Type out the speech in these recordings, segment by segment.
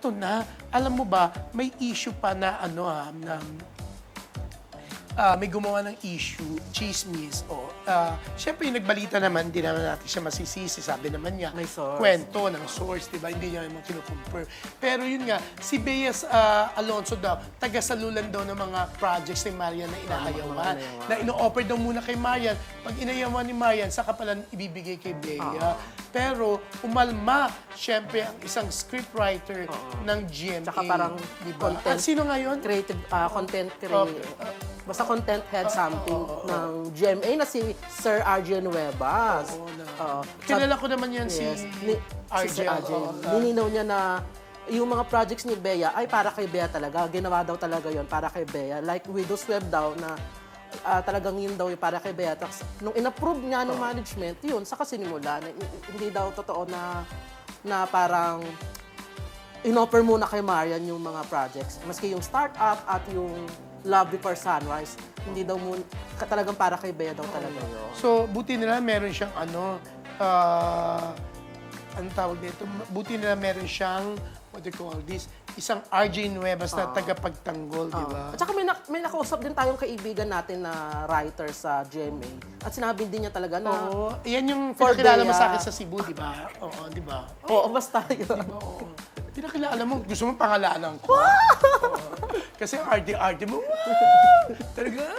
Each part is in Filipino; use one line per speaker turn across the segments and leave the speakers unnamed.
Ito na, alam mo ba, may issue pa na ano ha, na ah, may gumawa ng issue, chismis, o, ah, syempre yung nagbalita naman, hindi naman natin siya masisisi, sabi naman niya,
May source.
kwento ng source, di ba? Hindi niya naman kinukumpir. Pero yun nga, si Beas ah, Alonso daw, taga-salulan daw ng mga projects ni Marian na inahayawan.
inahayawan.
Na ino-offer daw muna kay Marian. Pag inayawan ni Marian, saka pala ibibigay kay Bea. Pero umalma, syempre, ang isang scriptwriter ng GMA.
Tsaka parang
di ba?
content-
At sino ngayon?
creative ah, content creator. Basta content head something ng GMA na si Sir RJ Nuevas.
Oo na.
Oo.
Kilala ko naman yan si
Yes. Ni,
RJ.
si Sir RJ.
oo, ah.
Nilinaw niya na yung mga projects ni Bea ay para kay Bea talaga. Ginawa daw talaga yon para kay Bea. Like Widow's Web daw na ah, talagang yun daw yung para kay Bea. Tapos nung in-approve niya ng management, yun, saka sinimula. Na, hindi daw totoo na na parang inoffer muna kay Marian yung mga projects. Maski yung startup at yung Love Before Sunrise, hindi daw muna, ka- talagang para kay Bea daw talaga yun.
So, buti nila meron siyang ano, ah, ang tawag dito, buti nila meron siyang, what do you call this, isang RJ Nuevas na tagapagtanggol, di ba?
At saka may, na- may nakausap din tayong kaibigan natin na writer sa GMA. At sinabi din niya talaga na,
Oo, yan yung
For
pinakilala mo
Bea.
sa akin sa Cebu, di ba? Oo, di ba?
oo, basta yun.
Oo. Pinakilala mo, gusto mo pangalanan ko. Kasi ang arte-arte mo, wow! Talaga,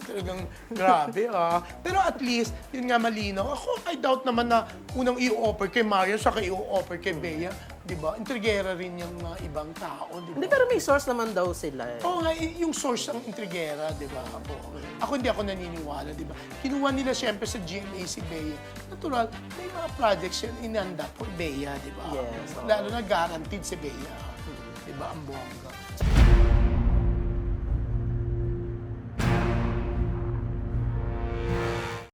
talagang grabe ah. Pero at least, yun nga malinaw. Ako, I doubt naman na unang i-offer kay Mario, saka i-offer kay Bea. Di ba? Intrigera rin yung mga ibang tao, di
Hindi,
ba?
pero may source naman daw sila eh.
Oo nga, y- yung source ng intrigera, di ba? Ako, ako hindi ako naniniwala, di ba? Kinuha nila siyempre sa GMA si Bea. Natural, may mga projects yan inanda for Bea, di ba?
Yes, oo.
Lalo na guaranteed si Bea. Di ba? Ang bongga.